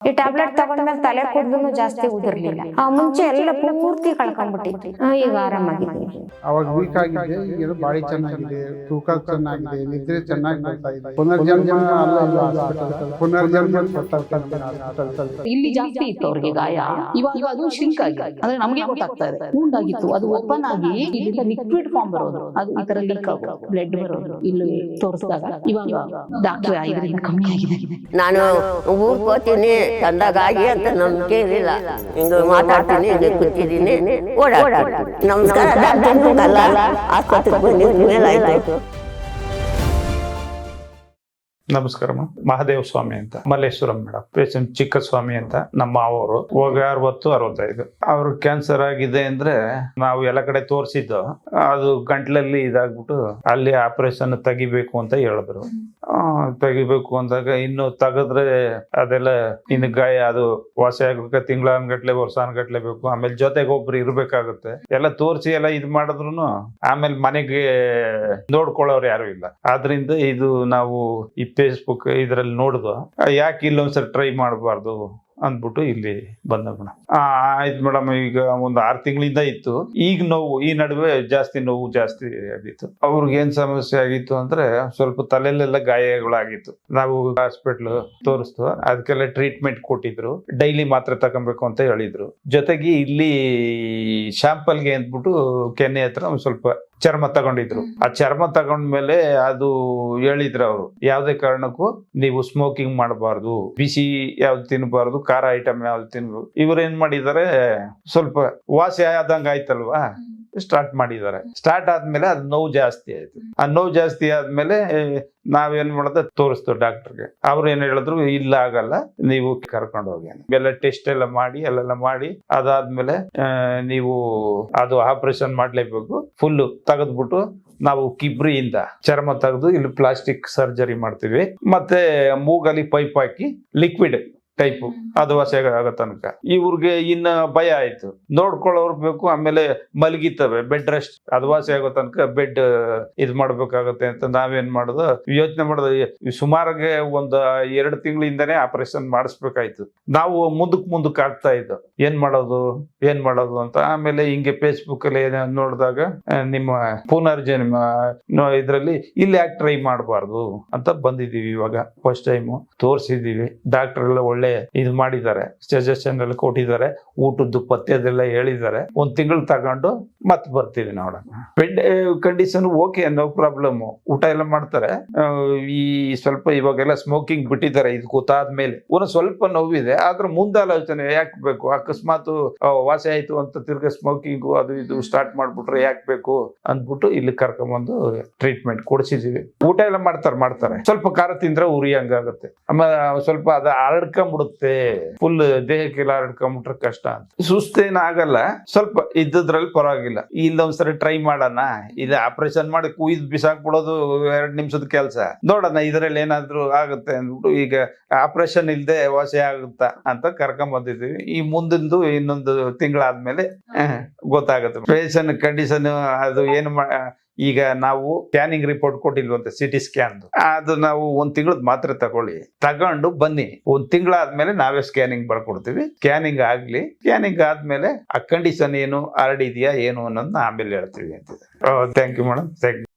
ಈ ಟ್ಯಾಬ್ಲೆಟ್ ತಗೊಂಡ್ಮೇಲೆ ತಲೆ ಕೂದಲು ಜಾಸ್ತಿ ಉದುರ್ಲಿಲ್ಲ ಆ ಮುಂಚೆ ಎಲ್ಲ ಪೂರ್ತಿ ಕಳ್ಕೊಂಡ್ಬಿಟ್ಟಿತ್ತು ಆ, ಈಗ ಆರಾಮಾಗಿದ್ದೀನಿ ಅವಾಗ ವೀಕ್ ಆಗಿದೆ ಈಗ ಬಾಡಿ ಚೆನ್ನಾಗಿದೆ ತೂಕ ಚೆನ್ನಾಗಿದೆ ನಿದ್ರೆ ಚೆನ್ನಾಗಿ ಬರ್ತಾ ಇದೆ ಪುನರ್ಜನ್ಮ ಅಲ್ಲ ಇಲ್ಲ. ಪುನರ್ಜನ್ಮ ಜಾಸ್ತಿ ಇತ್ತು ಅವ್ರಿಗೆ ಗಾಯ ಇವಾಗ ಅದು ಶಿಂಕ್ ಆಗಿದೆ ಅಂದ್ರೆ ನಮಗೆ ಗೊತ್ತಾಗ್ತಾ ಇದೆ ಆಗಿತ್ತು ಅದು ಓಪನ್ ಆಗಿ ಇಲ್ಲಿಂದ ಲಿಕ್ವಿಡ್ ಫಾರ್ಮ್ ಬರೋದು ಅದು ಈ ತರ ಲೀಕ್ ಆಗೋದು ಬ್ಲಡ್ ಬರೋದು ಇಲ್ಲಿ ತೋರಿಸಿದಾಗ ಇವಾಗ ಡಾಕ್ಟರ್ ಇದರಿಂದ ಕಮ್ಮಿ ಆಗಿದೆ ನಾನು ಊರ್ಗ್ ಚಂದಾಗಿ ಅಂತ ನಂಬಿಕೆ ಇರಲಿಲ್ಲ ಹಿಂಗ ಮಾತಾಡ್ತೀನಿ ಹಿಂಗೆ ಕೂತಿದ್ದೀನಿ ಓಡಾಡ್ತೀನಿ. ನಮಸ್ಕಾರ ಡಾಕ್ಟರ್ ಅಲ್ಲ ಆಸ್ಪತ್ರೆಗೆ ಆಯ್ತಾಯ್ತು ನಮಸ್ಕಾರ ಮಹಾದೇವ ಸ್ವಾಮಿ ಅಂತ. ಮಲ್ಲೇಶ್ವರಂ ಮೇಡಮ್ ಪೇಷಂಟ್ ಚಿಕ್ಕ ಸ್ವಾಮಿ ಅಂತ ನಮ್ಮ ಅವರು ಹೋಗ ಅರವತ್ತು, ಅರವತ್ತೈದು. ಅವ್ರು ಕ್ಯಾನ್ಸರ್ ಆಗಿದೆ ಅಂದ್ರೆ ನಾವು ಎಲ್ಲ ಕಡೆ ತೋರಿಸಿದ್ದು, ಅದು ಗಂಟ್ಲಲ್ಲಿ ಇದಾಗ್ಬಿಟ್ಟು ಅಲ್ಲಿ ಆಪರೇಷನ್ ತೆಗಿಬೇಕು ಅಂತ ಹೇಳಿದ್ರು. ತೆಗಿಬೇಕು ಅಂದಾಗ ಇನ್ನು ತೆಗೆದ್ರೆ ಅದೆಲ್ಲ ಇನ್ನು ಗಾಯ, ಅದು ವಾಸಿ ಆಗ್ಬೇಕು ತಿಂಗಳಾನ್ಗಟ್ಲೆ ವರ್ಷಾನ್ಗಟ್ಲೆ ಬೇಕು. ಆಮೇಲೆ ಜೊತೆಗೆ ಒಬ್ರು ಇರ್ಬೇಕಾಗುತ್ತೆ. ಎಲ್ಲ ತೋರಿಸಿ ಎಲ್ಲ ಇದು ಮಾಡಿದ್ರು ಆಮೇಲೆ ಮನೆಗೆ ನೋಡ್ಕೊಳ್ಳೋರು ಯಾರು ಇಲ್ಲ. ಆದ್ರಿಂದ ಇದು ನಾವು ಈ ಫೇಸ್ಬುಕ್ ಇದ್ರಲ್ಲಿ ನೋಡಿದ್ವ ಯಾಕೆ ಇಲ್ಲೊಂದ್ಸರಿ ಟ್ರೈ ಮಾಡಬಾರ್ದು? ಅಂದ್ಬಿಟ್ಟು ಇಲ್ಲಿ ಬಂದ ಮೇಡಮ್ ಆಯ್ತು ಮೇಡಮ್, ಈಗ ಒಂದು ಆರು ತಿಂಗಳಿಂದ ಇತ್ತು. ಈಗ ನೋವು, ಈ ನಡುವೆ ಜಾಸ್ತಿ ನೋವು ಜಾಸ್ತಿ ಆಗಿತ್ತು. ಅವ್ರಿಗೆ ಏನ್ ಸಮಸ್ಯೆ ಆಗಿತ್ತು ಅಂದ್ರೆ ಸ್ವಲ್ಪ ತಲೆಯಲ್ಲೆಲ್ಲ ಗಾಯಗಳಾಗಿತ್ತು. ನಾವು ಹಾಸ್ಪಿಟ್ಲ್ ತೋರಿಸ್ತು, ಅದಕ್ಕೆಲ್ಲ ಟ್ರೀಟ್ಮೆಂಟ್ ಕೊಟ್ಟಿದ್ರು. ಡೈಲಿ ಮಾತ್ರೆ ತಗೊಬೇಕು ಅಂತ ಹೇಳಿದ್ರು. ಜೊತೆಗೆ ಇಲ್ಲಿ ಶಾಂಪಲ್ಗೆ ಅಂದ್ಬಿಟ್ಟು ಕೆನ್ನೆ ಹತ್ರ ಸ್ವಲ್ಪ ಚರ್ಮ ತಗೊಂಡಿದ್ರು. ಆ ಚರ್ಮ ತಗೊಂಡ್ಮೇಲೆ ಅದು ಹೇಳಿದ್ರು ಅವರು, ಯಾವುದೇ ಕಾರಣಕ್ಕೂ ನೀವು ಸ್ಮೋಕಿಂಗ್ ಮಾಡಬಾರ್ದು, ಬಿಸಿ ಯಾವ್ದು ತಿನ್ಬಾರ್ದು ಖಾರ ಐಟಮ್ ಯಾವ್ದು ತಿನ್ಬೇಕು ಇವ್ರು ಏನ್ ಮಾಡಿದ್ದಾರೆ ಸ್ವಲ್ಪ ವಾಸಿ ಆದಂಗ ಆಯ್ತಲ್ವಾ? ಸ್ಟಾರ್ಟ್ ಮಾಡಿದ್ದಾರೆ. ಸ್ಟಾರ್ಟ್ ಆದ್ಮೇಲೆ ಅದು ನೋವು ಜಾಸ್ತಿ ಆಯ್ತು. ಆ ನೋವು ಜಾಸ್ತಿ ಆದ್ಮೇಲೆ ನಾವೇನ್ ಮಾಡೋದು ತೋರಿಸ್ತು ಡಾಕ್ಟರ್ಗೆ ಅವ್ರು ಏನ್ ಹೇಳಿದ್ರು ಇಲ್ಲ ಆಗಲ್ಲ ನೀವು ಕರ್ಕೊಂಡು ಹೋಗಿ. ಎಲ್ಲ ಟೆಸ್ಟ್ ಎಲ್ಲ ಮಾಡಿ ಅಲ್ಲೆಲ್ಲ ಮಾಡಿ ಅದಾದ್ಮೇಲೆ ನೀವು ಅದು ಆಪರೇಷನ್ ಮಾಡ್ಲೇಬೇಕು. ಫುಲ್ ತೆಗೆದ್ಬಿಟ್ಟು ನಾವು ಕಿಬ್ರಿಯಿಂದ ಚರ್ಮ ತೆಗೆದು ಇಲ್ಲಿ ಪ್ಲಾಸ್ಟಿಕ್ ಸರ್ಜರಿ ಮಾಡ್ತೀವಿ. ಮತ್ತೆ ಮೂಗಲ್ಲಿ ಪೈಪ್ ಹಾಕಿ ಲಿಕ್ವಿಡ್ ಟೈಪು ಅದು ವಾಸಿ ಆಗೋ ತನಕ. ಇವ್ರಿಗೆ ಇನ್ನ ಭಯ ಆಯ್ತು. ನೋಡ್ಕೊಳ್ಳೋರು ಬೇಕು ಆಮೇಲೆ ಮಲಗಿತವೆ ಬೆಡ್ ರೆಸ್ಟ್ ಅದು ವಾಸಿ ಆಗೋ ತನಕ ಬೆಡ್ ಇದು ಮಾಡ್ಬೇಕಾಗತ್ತೆ ಅಂತ ನಾವೇನ್ ಮಾಡೋದು? ಯೋಚನೆ ಮಾಡೋದು ಸುಮಾರಾಗೆ ಒಂದು ಎರಡು ತಿಂಗಳಿಂದನೇ ಆಪರೇಷನ್ ಮಾಡಿಸ್ಬೇಕಾಯ್ತು. ನಾವು ಮುಂದಕ್ ಮುಂದಕ್ ಆಗ್ತಾ ಇದ್ದು. ಏನ್ ಮಾಡೋದು ಏನ್ ಮಾಡೋದು ಅಂತ. ಆಮೇಲೆ ಹಿಂಗೆ ಫೇಸ್ಬುಕ್ ಅಲ್ಲಿ ಏನೋ ನೋಡಿದಾಗ ನಿಮ್ಮ ಪುನರ್ಜನ್ಮ ಇದರಲ್ಲಿ ಇದ್ರಲ್ಲಿ ಇಲ್ಲಿ ಯಾಕೆ ಟ್ರೈ ಮಾಡಬಾರ್ದು? ಅಂತ ಬಂದಿದೀವಿ ಇವಾಗ ಫಸ್ಟ್ ಟೈಮು ತೋರಿಸಿದೀವಿ ಡಾಕ್ಟರ್ ಎಲ್ಲ ಒಳ್ಳೆ ಇದು ಮಾಡಿದ್ದಾರೆ. ಸಜೆಷನ್ ಎಲ್ಲ ಕೊಟ್ಟಿದ್ದಾರೆ. ಊಟದ್ದು ಪಥ್ಯದೆಲ್ಲ ಹೇಳಿದ್ದಾರೆ. ಒಂದ್ ತಿಂಗಳು ತಗೊಂಡು ಮತ್ತೆ ಬರ್ತೀವಿ ನೋಡೋಣ. Bed condition okay no problem ಊಟ ಎಲ್ಲ ಮಾಡ್ತಾರೆ. ಈ ಸ್ವಲ್ಪ ಇವಾಗೆಲ್ಲ ಸ್ಮೋಕಿಂಗ್ ಬಿಟ್ಟಿದ್ದಾರೆ. ಇದು ಕೂತಾದ್ಮೇಲೆ ಒಂದು ಸ್ವಲ್ಪ ನೋವಿದೆ. ಆದ್ರೆ ಮುಂದಾಲೋಚನೆ ಯಾಕೆ ಬೇಕು? ಅಕಸ್ಮಾತ್ ವಾಸಿ ಆಯ್ತು ಅಂತ ತಿರ್ಗಾ ಸ್ಮೋಕಿಂಗ್ ಅದು ಇದು ಸ್ಟಾರ್ಟ್ ಮಾಡ್ಬಿಟ್ರೆ ಯಾಕೆ ಬೇಕು ಅಂದ್ಬಿಟ್ಟು ಇಲ್ಲಿ ಕರ್ಕೊಂಬಂದು ಟ್ರೀಟ್ಮೆಂಟ್ ಕೊಡಿಸಿದೀವಿ. ಊಟ ಎಲ್ಲ ಮಾಡ್ತಾರೆ ಮಾಡ್ತಾರೆ. ಸ್ವಲ್ಪ ಖಾರ ತಿಂದ್ರೆ ಉರಿ ಹಂಗಾಗುತ್ತೆ. ಸ್ವಲ್ಪ ಅದು ಹರಡ್ಕೊಂಬಿಡುತ್ತೆ ಫುಲ್ ದೇಹಕ್ಕೆಲ್ಲ ಹರಡ್ಕೊಂಬಿಟ್ರೆ ಕಷ್ಟ ಅಂತ. ಸುಸ್ತೇನ ಆಗಲ್ಲ ಸ್ವಲ್ಪ ಇದ್ದದ್ರಲ್ಲಿ ಪರವಾಗಿಲ್ಲ. ಇಲ್ಲೊಂದ್ಸರಿ ಟ್ರೈ ಮಾಡೋಣ. ಇದು ಆಪರೇಷನ್ ಮಾಡಿ ಕುಯ್ದು ಬಿಸಾಕ್ಬಿಡೋದು ಎರಡ್ ನಿಮಿಷದ ಕೆಲಸ. ನೋಡೋಣ, ಇದ್ರಲ್ಲಿ ಏನಾದ್ರು ಆಗುತ್ತೆ ಅಂದ್ಬಿಟ್ಟು ಈಗ ಆಪರೇಷನ್ ಇಲ್ದೆ ವಾಸಿ ಆಗುತ್ತಾ ಅಂತ ಕರ್ಕೊಂಡ್ ಬಂದಿದ್ದೀವಿ. ಈ ಮುಂದಿಂದು ಇನ್ನೊಂದು ತಿಂಗಳಾದ್ಮೇಲೆ ಗೊತ್ತಾಗುತ್ತೆ. ಪೇಷನ್ ಕಂಡೀಷನ್ ಅದು ಏನು ಈಗ ನಾವು ಸ್ಕ್ಯಾನಿಂಗ್ ರಿಪೋರ್ಟ್ ಕೊಟ್ಟಿಲ್ವಂತೆ ಸಿ ಟಿ ಸ್ಕ್ಯಾನ್ ಅದು ನಾವು ಒಂದ್ ತಿಂಗಳದ್ ಮಾತ್ರ ತಗೊಳ್ಳಿ. ತಗೊಂಡು ಬನ್ನಿ. ಒಂದ್ ತಿಂಗಳಾದ್ಮೇಲೆ ನಾವೇ ಸ್ಕ್ಯಾನಿಂಗ್ ಬರ್ಕೊಡ್ತೀವಿ. ಸ್ಕ್ಯಾನಿಂಗ್ ಆಗ್ಲಿ ಸ್ಕ್ಯಾನಿಂಗ್ ಆದ್ಮೇಲೆ ಆ ಕಂಡೀಷನ್ ಏನು ಹರಡಿದ್ಯಾ ಏನು ಅನ್ನೋದನ್ನ ಆಮೇಲೆ ಹೇಳ್ತೀವಿ ಅಂತಿದೆ. Thank you madam thank